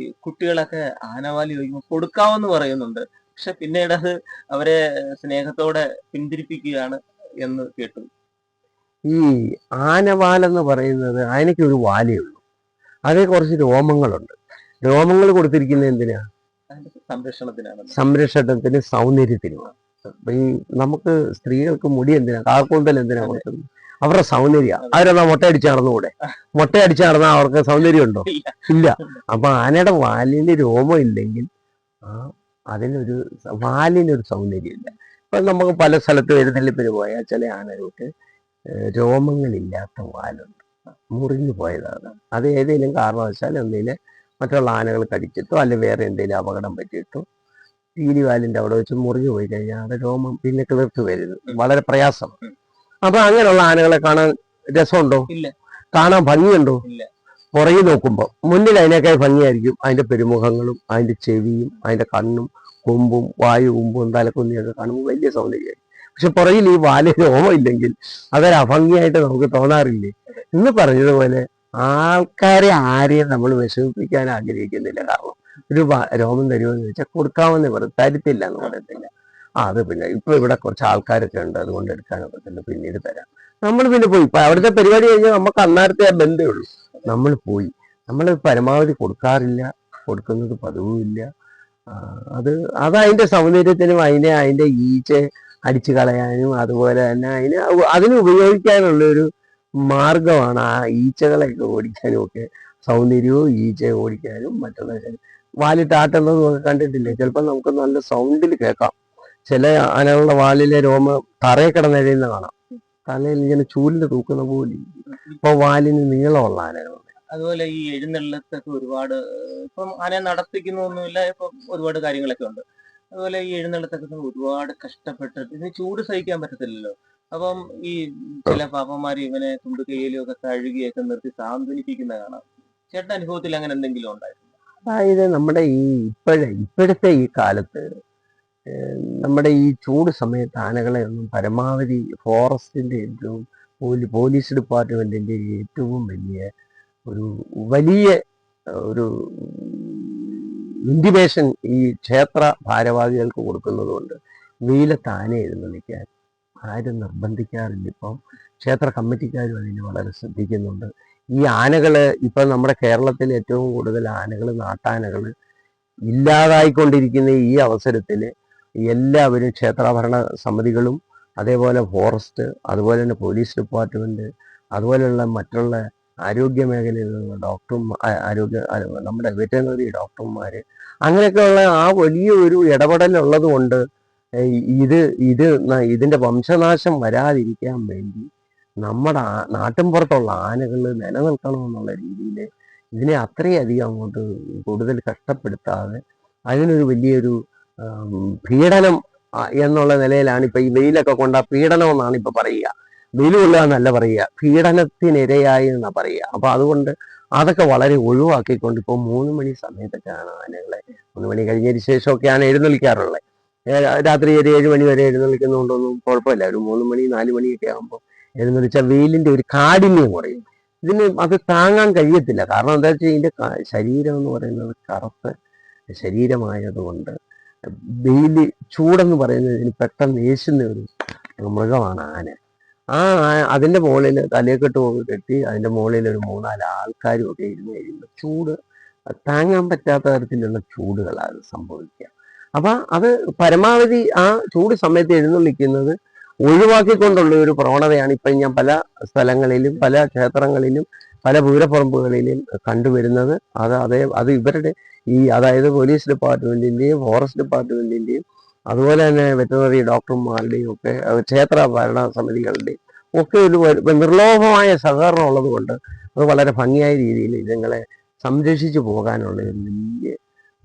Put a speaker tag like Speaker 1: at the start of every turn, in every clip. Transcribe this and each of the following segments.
Speaker 1: ഈ കുട്ടികളൊക്കെ ആനവാലി ചോദിക്കുമ്പോൾ കൊടുക്കാമെന്ന് പറയുന്നുണ്ട്. പക്ഷെ പിന്നീട് അത് അവരെ സ്നേഹത്തോടെ പിന്തിരിപ്പിക്കുകയാണ് എന്ന് കേട്ടു.
Speaker 2: ഈ ആനവാലെന്ന് പറയുന്നത് ആനയ്ക്ക് ഒരു വാലേ ഉള്ളൂ. അതേ കുറച്ച് രോമങ്ങളുണ്ട്. രോമങ്ങൾ കൊടുത്തിരിക്കുന്നത് എന്തിനാ?
Speaker 1: സംരക്ഷണത്തിനാണ്.
Speaker 2: സംരക്ഷണത്തിന് സൗന്ദര്യത്തിനുമാണ്. ഈ നമുക്ക് സ്ത്രീകൾക്ക് മുടി എന്തിനാ? കാർക്കൂന്തൽ എന്തിനാ കൊടുക്കുന്നത്? അവരുടെ സൗന്ദര്യ. അവരെന്നാ മുട്ടയടിച്ച് നടന്നുകൂടെ മുട്ടയടിച്ച് നടന്നാൽ അവർക്ക് സൗന്ദര്യം ഉണ്ടോ
Speaker 1: ഇല്ല.
Speaker 2: അപ്പൊ ആനയുടെ വാലിന് രോമം ഇല്ലെങ്കിൽ ആ അതിനൊരു വാലിനൊരു സൗന്ദര്യം ഇല്ല ഇപ്പൊ നമുക്ക് പല സ്ഥലത്ത് എഴുന്നള്ളിപ്പിന് പോയാൽ ചില ആനകൾക്ക് രോമങ്ങളില്ലാത്ത വാലുണ്ട്. മുറിഞ്ഞു പോയതാണ്. അത് ഏതെങ്കിലും കാരണവശാൽ എന്തെങ്കിലും മറ്റുള്ള ആനകൾ കടിച്ചിട്ടോ അല്ലെങ്കിൽ വേറെ എന്തെങ്കിലും അപകടം പറ്റിയിട്ടോ പീലിവാലിന്റെ അവിടെ വെച്ച് മുറിഞ്ഞു പോയി കഴിഞ്ഞാൽ അവിടെ രോമം പിന്നെ കിളിർത്ത് വരുന്നത് വളരെ പ്രയാസം. അപ്പൊ അങ്ങനെയുള്ള ആനകളെ കാണാൻ രസമുണ്ടോ. കാണാൻ ഭംഗിയുണ്ടോ. പുറകെ നോക്കുമ്പോൾ മുന്നിൽ അതിനേക്കാൾ ഭംഗിയായിരിക്കും. അതിന്റെ പെരുമുഖങ്ങളും അതിന്റെ ചെവിയും അതിന്റെ കണ്ണും കൊമ്പും വായു കൊമ്പും തലക്കുന്നിയൊക്കെ കാണുമ്പോൾ വലിയ സൗന്ദര്യമായി പക്ഷെ പുറകിൽ ഈ വാൽ രോമം ഇല്ലെങ്കിൽ അതൊരു അഭംഗിയായിട്ട് നമുക്ക് തോന്നാറില്ലേ? ഇന്ന് പറഞ്ഞതുപോലെ ആൾക്കാരെ ആരെയും നമ്മൾ വിഷമിപ്പിക്കാൻ ആഗ്രഹിക്കുന്നില്ല. കാരണം ഒരു രോമം തരുമെന്ന് വെച്ചാൽ കൊടുക്കാമെന്ന് പറയും തരത്തില്ല എന്ന് പറയത്തില്ല. അത് പിന്നെ ഇപ്പൊ ഇവിടെ കുറച്ച് ആൾക്കാരൊക്കെ ഉണ്ട്. അതുകൊണ്ട് എടുക്കാൻ പറ്റുന്നത് പിന്നീട് തരാം. നമ്മൾ പിന്നെ പോയി. ഇപ്പൊ അവിടുത്തെ പരിപാടി കഴിഞ്ഞാൽ നമുക്ക് അന്നേരത്തെ ആ ബന്ധമേ ഉള്ളൂ. നമ്മൾ പോയി. നമ്മൾ പരമാവധി കൊടുക്കാറില്ല. കൊടുക്കുന്നത് പതിവുമില്ല അത് അത് അതിന്റെ സൗന്ദര്യത്തിനും അതിനെ അതിന്റെ ഈച്ച അടിച്ചു കളയാനും അതുപോലെ തന്നെ അതിന് അതിന് ഉപയോഗിക്കാനുള്ള ഒരു മാർഗമാണ് ആ ഈച്ചകളെയൊക്കെ ഓടിക്കാനും ഒക്കെ സൗന്ദര്യവും ഈച്ച ഓടിക്കാനും മറ്റുള്ള വാലിട്ടാട്ടുന്നതും വാലിട്ട് ഒക്കെ കണ്ടിട്ടില്ലേ? ചിലപ്പോൾ നമുക്ക് നല്ല സൗണ്ടിൽ കേൾക്കാം. ചില ആനകളുടെ വാലിലെ രോമം തറയെ കിടന്നെഴുതുന്ന കാണാം. തലയിൽ ഇങ്ങനെ ചൂലിന് തൂക്കുന്ന പോലെ ഇപ്പൊ അപ്പൊ വാലിന് നീളമുള്ള ആനകളുണ്ട്.
Speaker 1: അതുപോലെ ഈ എഴുന്നള്ളത്തൊക്കെ ഒരുപാട് ഇപ്പം ആനയെ നടത്തിക്കുന്നൊന്നുമില്ല ഇപ്പം ഒരുപാട് കാര്യങ്ങളൊക്കെ ഉണ്ട്. അതുപോലെ ഈ എഴുന്നള്ളത്തൊക്കെ ഒരുപാട് കഷ്ടപ്പെട്ടിട്ട് ഇതിന് ചൂട് സഹിക്കാൻ പറ്റത്തില്ലല്ലോ. അപ്പം ഈ ചില പാപ്പന്മാർ ഇവനെ തുണ്ടുകൈയിലും ഒക്കെ കഴുകിയൊക്കെ നിർത്തി സാന്ത്വനിപ്പിക്കുന്ന കാണാം. ചേട്ടൻ അനുഭവത്തിൽ അങ്ങനെ എന്തെങ്കിലും ഉണ്ടായിരുന്നു
Speaker 2: അതായത് നമ്മുടെ ഈ ഇപ്പോഴേ ഇപ്പോഴത്തെ ഈ കാലത്ത് നമ്മുടെ ഈ ചൂട് സമയത്ത് ആനകളെ ഒന്നും പരമാവധി ഫോറസ്റ്റിന്റെ ഏറ്റവും പോലീസ് ഡിപ്പാർട്ട്മെന്റിന്റെ ഏറ്റവും വലിയ ഒരു വലിയ ഒരു ഇൻഡിമേഷൻ ഈ ക്ഷേത്ര ഭാരവാഹികൾക്ക് കൊടുക്കുന്നത് കൊണ്ട് വെയിലത്ത് ആന എഴുന്നള്ളിക്കാൻ ആരും നിർബന്ധിക്കാറില്ല. ഇപ്പം ക്ഷേത്ര കമ്മിറ്റിക്കാരും അതിന് വളരെ ശ്രദ്ധിക്കുന്നുണ്ട്. ഈ ആനകൾ ഇപ്പം നമ്മുടെ കേരളത്തിൽ ഏറ്റവും കൂടുതൽ ആനകൾ നാട്ടാനകൾ ഇല്ലാതായിക്കൊണ്ടിരിക്കുന്ന ഈ അവസരത്തിൽ എല്ലാവരും ക്ഷേത്രാഭരണ സമിതികളും അതേപോലെ ഫോറസ്റ്റ് അതുപോലെ തന്നെ പോലീസ് ഡിപ്പാർട്ട്മെന്റ് അതുപോലെയുള്ള മറ്റുള്ള ആരോഗ്യ മേഖലയിലുള്ള ഡോക്ടർ ആരോഗ്യ നമ്മുടെ വെറ്ററിനറി ഡോക്ടർമാർ അങ്ങനെയൊക്കെയുള്ള ആ വലിയ ഒരു ഇടപെടലുള്ളത് കൊണ്ട് ഇത് ഇത് ഇതിന്റെ വംശനാശം വരാതിരിക്കാൻ വേണ്ടി നമ്മുടെ നാട്ടിൻപുറത്തുള്ള ആനകൾ നിലനിൽക്കണമെന്നുള്ള രീതിയിൽ ഇതിനെ അത്രയധികം അങ്ങോട്ട് കൂടുതൽ കഷ്ടപ്പെടുത്താതെ അതിനൊരു വലിയൊരു പീഡനം എന്നുള്ള നിലയിലാണ് ഇപ്പൊ ഈ വെയിലൊക്കെ കൊണ്ട പീഡനം എന്നാണ് ഇപ്പൊ പറയുക. വെയിൽ കൊള്ളുക എന്നല്ല പറയുക. പീഡനത്തിനിരയായി എന്നാ പറയുക. അപ്പൊ അതുകൊണ്ട് അതൊക്കെ വളരെ ഒഴിവാക്കിക്കൊണ്ട് ഇപ്പോൾ മൂന്ന് മണി സമയത്തൊക്കെയാണ് ആനകളെ മൂന്ന് മണി കഴിഞ്ഞതിന് ശേഷമൊക്കെയാണ് എഴുന്നള്ളിക്കാറുള്ളത്. ഏ, രാത്രി ഒരു ഏഴ് മണി വരെ എഴുന്നള്ളിക്കുന്നതുകൊണ്ടൊന്നും കുഴപ്പമില്ല. ഒരു മൂന്ന് മണി നാല് മണിയൊക്കെ ആകുമ്പോൾ എഴുന്നള്ളിച്ച വെയിലിന്റെ ഒരു കാഠിന്യം കുറയും. ഇതിന് അത് താങ്ങാൻ കഴിയത്തില്ല. കാരണം എന്താ വെച്ചാൽ ഇതിന്റെ ശരീരം എന്ന് പറയുന്നത് കറുത്ത ശരീരമായതുകൊണ്ട് വെയിൽ ചൂടെന്ന് പറയുന്നത് പെട്ടെന്ന് ഏശുന്ന ഒരു മൃഗമാണ് ആന. ആ അതിന്റെ മുകളിൽ തലയെക്കെട്ട് ഒക്കെ കെട്ടി അതിന്റെ മുകളിൽ ഒരു മൂന്നാൽ ആൾക്കാരും ഒക്കെ ഇരുന്ന് കഴിയുമ്പോൾ ചൂട് താങ്ങാൻ പറ്റാത്ത തരത്തിലുള്ള ചൂടുകളാണ് സംഭവിക്കുക. അപ്പൊ അത് പരമാവധി ആ ചൂട് സമയത്ത് എഴുന്നള്ളിക്കുന്നത് ഒഴിവാക്കിക്കൊണ്ടുള്ള ഒരു പ്രവണതയാണ് ഇപ്പം ഞാൻ പല സ്ഥലങ്ങളിലും പല ക്ഷേത്രങ്ങളിലും പല പൂരപ്പറമ്പുകളിലും കണ്ടുവരുന്നത്. അത് അതേ അത് ഇവരുടെ ഈ അതായത് പോലീസ് ഡിപ്പാർട്ട്മെന്റിന്റെയും ഫോറസ്റ്റ് ഡിപ്പാർട്ട്മെന്റിന്റെയും അതുപോലെ തന്നെ വെറ്ററിനറി ഡോക്ടർമാരുടെയും ഒക്കെ ക്ഷേത്ര ഭരണ സമിതികളുടെയും ഒക്കെ ഒരു നിർലോഭമായ സഹകരണം ഉള്ളത് കൊണ്ട് അത് വളരെ ഭംഗിയായ രീതിയിൽ ഇതുങ്ങളെ സംരക്ഷിച്ചു പോകാനുള്ള ഒരു വലിയ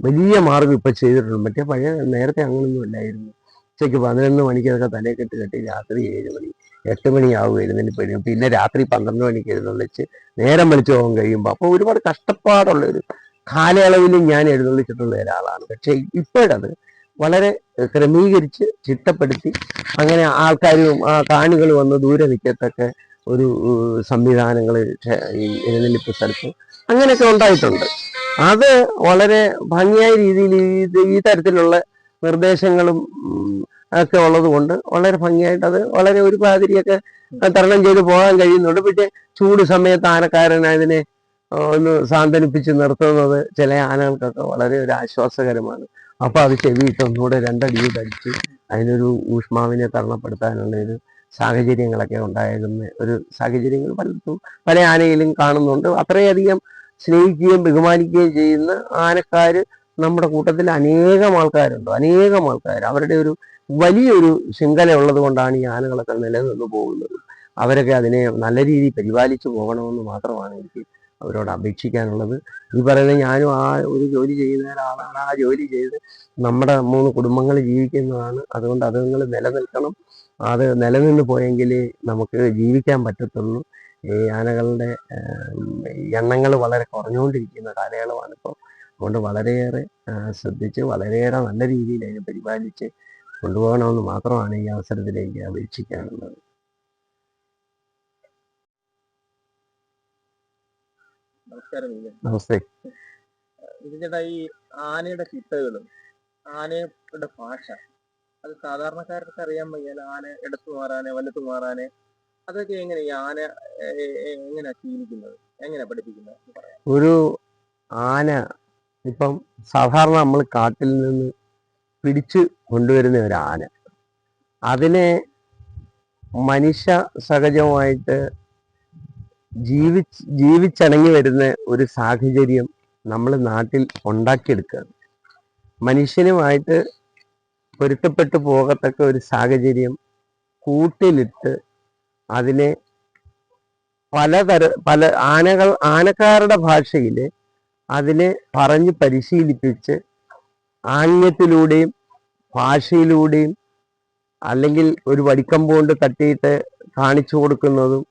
Speaker 2: വലിയ മാർഗം ഇപ്പൊ ചെയ്തിട്ടുണ്ട്. മറ്റേ പഴയ നേരത്തെ അങ്ങനൊന്നും ഇല്ലായിരുന്നു ഉച്ചയ്ക്ക് പതിനൊന്ന് മണിക്കൊക്കെ തലയെക്കെട്ട് കെട്ടി രാത്രി ഏഴ് മണി. എട്ട് മണിയാവും എഴുന്നള്ളിപ്പോഴും പിന്നെ രാത്രി പന്ത്രണ്ട് മണിക്ക് എഴുന്നള്ളിച്ച് നേരം വെളിച്ചു പോകാൻ കഴിയുമ്പോൾ അപ്പോൾ ഒരുപാട് കഷ്ടപ്പാടുള്ള ഒരു കാലയളവിൽ ഞാൻ എഴുന്നള്ളിച്ചിട്ടുള്ള ഒരാളാണ്. പക്ഷെ ഇപ്പോഴത് വളരെ ക്രമീകരിച്ച് ചിട്ടപ്പെടുത്തി അങ്ങനെ ആൾക്കാരും ആ കാണികൾ വന്ന് ദൂരെ നിൽക്കത്തൊക്കെ ഒരു സംവിധാനങ്ങൾ ഈ എഴുന്നള്ളിപ്പ് സ്ഥലത്ത് അങ്ങനെയൊക്കെ ഉണ്ടായിട്ടുണ്ട്. അത് വളരെ ഭംഗിയായ രീതിയിൽ ഈ തരത്തിലുള്ള നിർദ്ദേശങ്ങളും ഒക്കെ ഉള്ളത് കൊണ്ട് വളരെ ഭംഗിയായിട്ട് അത് വളരെ ഒരു പാതിരിയൊക്കെ തരണം ചെയ്ത് പോകാൻ കഴിയുന്നുണ്ട്. പക്ഷേ ചൂട് സമയത്ത് ആനക്കാരൻ അതിനെ ഒന്ന് സാന്ത്വനിപ്പിച്ച് നിർത്തുന്നത് ചില ആനകൾക്കൊക്കെ വളരെ ഒരു ആശ്വാസകരമാണ്. അപ്പൊ അത് ചെവിയിട്ട് ഒന്നുകൂടെ രണ്ടടി അടിച്ച് അതിനൊരു ഊഷ്മാവിനെ തരണപ്പെടുത്താനുള്ള ഒരു സാഹചര്യങ്ങളൊക്കെ ഉണ്ടായിരുന്ന ഒരു സാഹചര്യങ്ങൾ പലർക്കും പല ആനയിലും കാണുന്നുണ്ട്. അത്രയധികം സ്നേഹിക്കുകയും ബഹുമാനിക്കുകയും ചെയ്യുന്ന ആനക്കാര് നമ്മുടെ കൂട്ടത്തിൽ അനേകം ആൾക്കാരുണ്ട്. അനേകം ആൾക്കാർ അവരുടെ ഒരു വലിയൊരു ശൃംഖല ഉള്ളത് കൊണ്ടാണ് ഈ ആനകളൊക്കെ നിലനിന്ന് പോകുന്നത്. അവരൊക്കെ അതിനെ നല്ല രീതിയിൽ പരിപാലിച്ചു പോകണമെന്ന് മാത്രമാണ് എനിക്ക് അവരോട് അപേക്ഷിക്കാനുള്ളത്. ഈ പറയുന്നത് ഞാനും ആ ഒരു ജോലി ചെയ്യുന്ന ഒരാളാണ്. ആ ജോലി ചെയ്ത് നമ്മുടെ മൂന്ന് കുടുംബങ്ങൾ ജീവിക്കുന്നതാണ്. അതുകൊണ്ട് അതുങ്ങൾ നിലനിൽക്കണം. അത് നിലനിന്ന് പോയെങ്കിൽ നമുക്ക് ജീവിക്കാൻ പറ്റത്തുള്ളൂ. ഈ ആനകളുടെ എണ്ണങ്ങൾ വളരെ കുറഞ്ഞുകൊണ്ടിരിക്കുന്ന കാലയളവാണ് ഇപ്പോൾ അതുകൊണ്ട് വളരെയേറെ ശ്രദ്ധിച്ച് വളരെയേറെ നല്ല രീതിയിൽ അതിനെ പരിപാലിച്ച് കൊണ്ടുപോകണമെന്ന് മാത്രമാണ് ഈ അവസരത്തിലേക്ക് അപേക്ഷിക്കാനുള്ളത്. നമസ്തേ.
Speaker 1: ചേട്ടാ ഈ ആനയുടെ ചിട്ടകളും ആനയുടെ ഭാഷ അത് സാധാരണക്കാർക്ക് അറിയാൻ വയ്യാൽ ആന എടുത്തു മാറാനെ വലത്തു മാറാനെ അതൊക്കെ എങ്ങനെ ആന എങ്ങനെയാ ശീലിക്കുന്നത്? എങ്ങനെ പഠിപ്പിക്കുന്നത്?
Speaker 2: ഒരു ആന ഇപ്പം സാധാരണ നമ്മൾ കാട്ടിൽ നിന്ന് പിടിച്ച് കൊണ്ടുവരുന്ന ഒരു ആന. അതിനെ മനുഷ്യ സഹജമായിട്ട് ജീവി ജീവിച്ചണങ്ങി വരുന്ന ഒരു സാഹചര്യം നമ്മൾ നാട്ടിൽ ഉണ്ടാക്കിയെടുക്കുക മനുഷ്യനുമായിട്ട് പൊരുത്തപ്പെട്ടു പോകത്തക്ക ഒരു സാഹചര്യം കൂട്ടിലിട്ട് അതിനെ പലതര പല ആനകൾ ആനക്കാരുടെ ഭാഷയിൽ അതിനെ പറഞ്ഞ് പരിശീലിപ്പിച്ച് ആംഗ്യത്തിലൂടെയും ഭാഷയിലൂടെയും അല്ലെങ്കിൽ ഒരു വടിക്കമ്പോണ്ട് തട്ടിയിട്ട് കാണിച്ചു കൊടുക്കുന്നതും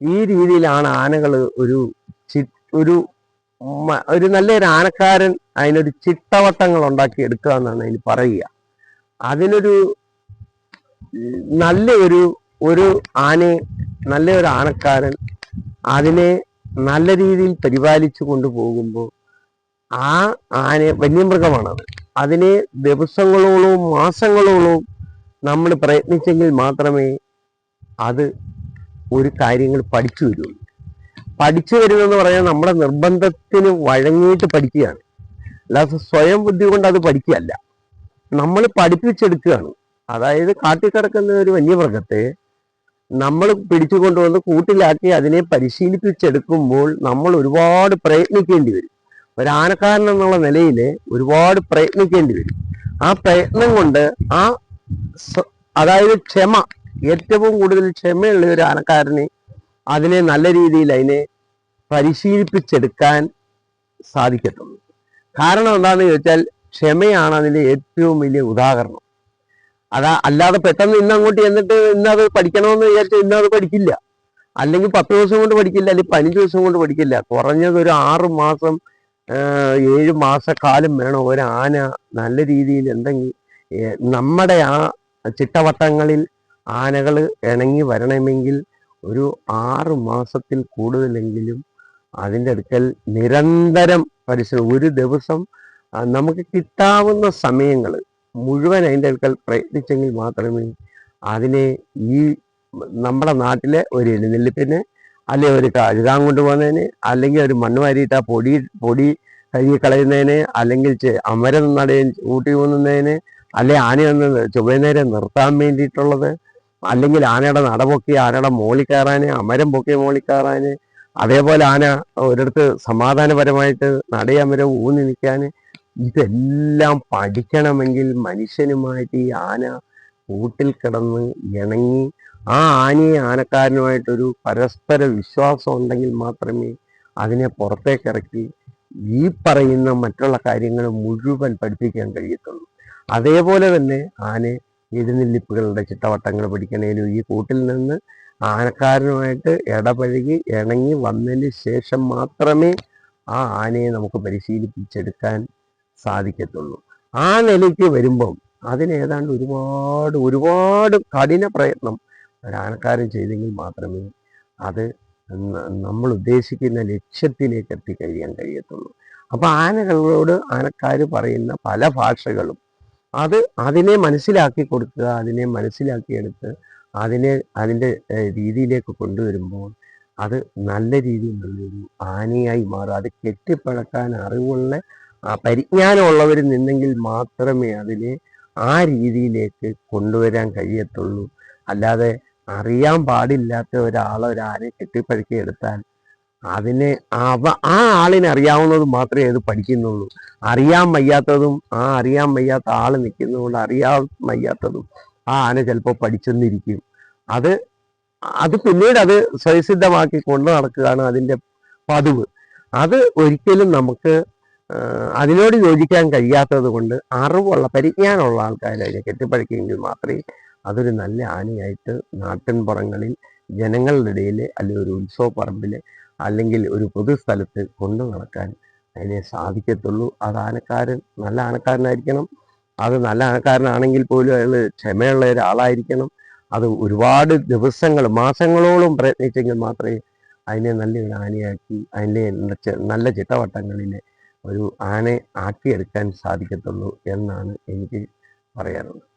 Speaker 2: ഈ രീതിയിലാണ് ആനകൾ ഒരു ചി ഒരു ഒരു നല്ലൊരു ആനക്കാരൻ അതിനൊരു ചിട്ടവട്ടങ്ങൾ ഉണ്ടാക്കി എടുക്കുക എന്നാണ് അതിന് പറയുക. അതിനൊരു നല്ലൊരു നല്ല ഒരു ഒരു ആനയെ നല്ല ഒരു ആനക്കാരൻ അതിനെ നല്ല രീതിയിൽ പരിപാലിച്ചു കൊണ്ടുപോകുമ്പോൾ ആ ആന വന്യമൃഗമാണത് അതിനെ ദിവസങ്ങളോളവും മാസങ്ങളോളവും നമ്മൾ പ്രയത്നിച്ചെങ്കിൽ മാത്രമേ അത് ഒരു കാര്യങ്ങൾ പഠിച്ചു വരുള്ളൂ. പഠിച്ചു വരുന്നെന്ന് പറഞ്ഞാൽ നമ്മുടെ നിർബന്ധത്തിന് വഴങ്ങിയിട്ട് പഠിക്കുകയാണ്. അല്ലാതെ സ്വയം ബുദ്ധി കൊണ്ട് അത് പഠിക്കുകയല്ല. നമ്മൾ പഠിപ്പിച്ചെടുക്കുകയാണ്. അതായത് കാട്ടിക്കിടക്കുന്ന ഒരു വന്യമൃഗത്തെ നമ്മൾ പിടിച്ചു കൊണ്ടുവന്ന് കൂട്ടിലാക്കി അതിനെ പരിശീലിപ്പിച്ചെടുക്കുമ്പോൾ നമ്മൾ ഒരുപാട് പ്രയത്നിക്കേണ്ടി വരും. ഒരു ആനക്കാരൻ എന്നുള്ള നിലയിൽ ഒരുപാട് പ്രയത്നിക്കേണ്ടി വരും. ആ പ്രയത്നം കൊണ്ട് ആ അതായത് ക്ഷമ ഏറ്റവും കൂടുതൽ ക്ഷമയുള്ള ഒരു ആനക്കാരനെ അതിനെ നല്ല രീതിയിൽ അതിനെ പരിശീലിപ്പിച്ചെടുക്കാൻ സാധിക്കത്തുള്ളൂ. കാരണം എന്താണെന്ന് ചോദിച്ചാൽ ക്ഷമയാണ് അതിന്റെ ഏറ്റവും വലിയ ഉദാഹരണം. അതാ അല്ലാതെ പെട്ടെന്ന് ഇന്ന് അങ്ങോട്ട് ചെന്നിട്ട് ഇന്നത് പഠിക്കണമെന്ന് വിചാരിച്ച ഇന്നത് പഠിക്കില്ല. അല്ലെങ്കിൽ പത്ത് ദിവസം കൊണ്ട് പഠിക്കില്ല അല്ലെങ്കിൽ പതിനഞ്ച് ദിവസം കൊണ്ട് പഠിക്കില്ല. കുറഞ്ഞത് ഒരു ആറ് മാസം ഏഴ് മാസക്കാലം വേണം. ഒരു ആന നല്ല രീതിയിൽ എന്തെങ്കിലും നമ്മുടെ ആ ചിട്ടവട്ടങ്ങളിൽ ആനകൾ ഇണങ്ങി വരണമെങ്കിൽ ഒരു ആറ് മാസത്തിൽ കൂടുതലെങ്കിലും അതിന്റെ അടുക്കൽ നിരന്തരം പരിശ്രമം ഒരു ദിവസം നമുക്ക് കിട്ടാവുന്ന സമയങ്ങൾ മുഴുവൻ അതിന്റെ അടുക്കൽ പ്രയത്നിച്ചെങ്കിൽ മാത്രമേ അതിനെ ഈ നമ്മുടെ നാട്ടിലെ ഒരു എഴുന്നള്ളിപ്പിന് അല്ലെങ്കിൽ ഒരു കഴുകാൻ കൊണ്ടുപോകുന്നതിന് അല്ലെങ്കിൽ ഒരു മണ്ണ് വാരിയിട്ട് ആ പൊടി പൊടി കഴുകി കളയുന്നതിന് അല്ലെങ്കിൽ അമരം നടയും ഊട്ടി കൊന്നതിന് അല്ലെ ആനയൊന്ന് ചൊവ്വനേരം നിർത്താൻ വേണ്ടിയിട്ടുള്ളത് അല്ലെങ്കിൽ ആനയുടെ നട പൊക്കി ആനയുടെ മോളിൽ കയറാൻ അമരം പൊക്കി മോളിൽ കയറാൻ അതേപോലെ ആന ഒരിടത്ത് സമാധാനപരമായിട്ട് നടയമരം ഊന്നി നിൽക്കാൻ ഇതെല്ലാം പഠിക്കണമെങ്കിൽ മനുഷ്യനുമായിട്ട് ഈ ആന കൂട്ടിൽ കിടന്ന് ഇണങ്ങി ആ ആനയെ ആനക്കാരനുമായിട്ടൊരു പരസ്പര വിശ്വാസം ഉണ്ടെങ്കിൽ മാത്രമേ അതിനെ പുറത്തേക്കിറക്കി ഈ പറയുന്ന മറ്റുള്ള കാര്യങ്ങൾ മുഴുവൻ പഠിപ്പിക്കാൻ കഴിയത്തുള്ളൂ. അതേപോലെ തന്നെ ആന എഴുന്നള്ളിപ്പുകളുടെ ചിട്ടവട്ടങ്ങൾ പഠിക്കണേലും ഈ കൂട്ടിൽ നിന്ന് ആനക്കാരനുമായിട്ട് ഇടപഴകി ഇണങ്ങി വന്നതിന് ശേഷം മാത്രമേ ആ ആനയെ നമുക്ക് പരിശീലിപ്പിച്ചെടുക്കാൻ സാധിക്കത്തുള്ളൂ. ആ നിലയ്ക്ക് വരുമ്പം അതിനേതാണ്ട് ഒരുപാട് ഒരുപാട് കഠിന പ്രയത്നം ഒരാൾക്കാരും ചെയ്തെങ്കിൽ മാത്രമേ അത് നമ്മൾ ഉദ്ദേശിക്കുന്ന ലക്ഷ്യത്തിലേക്ക് എത്തിക്കഴിയാൻ കഴിയത്തുള്ളൂ. അപ്പോൾ ആനകളോട് ആനക്കാർ പറയുന്ന പല ഭാഷകളും അത് അതിനെ മനസ്സിലാക്കി കൊടുക്കുക അതിനെ മനസ്സിലാക്കിയെടുത്ത് അതിനെ അതിന്റെ രീതിയിലേക്ക് കൊണ്ടുവരുമ്പോൾ അത് നല്ല രീതിയിലുള്ളൊരു ആനയായി മാറും. അത് കെട്ടിപ്പഴക്കാൻ അറിവുള്ള പരിജ്ഞാനമുള്ളവർ നിന്നെങ്കിൽ മാത്രമേ അതിനെ ആ രീതിയിലേക്ക് കൊണ്ടുവരാൻ കഴിയത്തുള്ളൂ. അല്ലാതെ അറിയാൻ പാടില്ലാത്ത ഒരാൾ ഒരാരെ കെട്ടിപ്പഴുക്കി എടുത്താൽ അതിനെ അവ ആ ആളിനെ അറിയാവുന്നത് മാത്രമേ അത് പഠിക്കുന്നുള്ളൂ. അറിയാൻ വയ്യാത്തതും ആ അറിയാൻ വയ്യാത്ത ആൾ നിൽക്കുന്നതുകൊണ്ട് അറിയാൻ വയ്യാത്തതും ആ ആന ചിലപ്പോൾ പഠിച്ചെന്നിരിക്കും. അത് അത് പിന്നീട് അത് സ്വയസിദ്ധമാക്കി കൊണ്ടു നടക്കുകയാണ് അതിന്റെ പതിവ്. അത് ഒരിക്കലും നമുക്ക് അതിനോട് യോജിക്കാൻ കഴിയാത്തത് കൊണ്ട് അറിവുള്ള പരിജ്ഞാനമുള്ള ആൾക്കാരെ കെട്ടിപ്പഴക്കിയെങ്കിൽ മാത്രമേ അതൊരു നല്ല ആനയായിട്ട് നാട്ടിൻപുറങ്ങളിൽ ജനങ്ങളുടെ ഇടയിൽ അല്ലെങ്കിൽ ഒരു ഉത്സവ പറമ്പിൽ അല്ലെങ്കിൽ ഒരു പൊതുസ്ഥലത്ത് കൊണ്ടു നടക്കാൻ അതിനെ സാധിക്കത്തുള്ളൂ. അത് ആനക്കാരൻ നല്ല ആനക്കാരനായിരിക്കണം. അത് നല്ല ആനക്കാരനാണെങ്കിൽ പോലും അയാൾ ക്ഷമയുള്ള ഒരാളായിരിക്കണം. അത് ഒരുപാട് ദിവസങ്ങൾ മാസങ്ങളോളം പ്രയത്നിച്ചെങ്കിൽ മാത്രമേ അതിനെ നല്ലൊരു ആനയാക്കി അതിന്റെ നല്ല ചിട്ടവട്ടങ്ങളിൽ ഒരു ആനയെ ആക്കിയെടുക്കാൻ സാധിക്കത്തുള്ളൂ എന്നാണ് എനിക്ക് പറയാനുള്ളത്.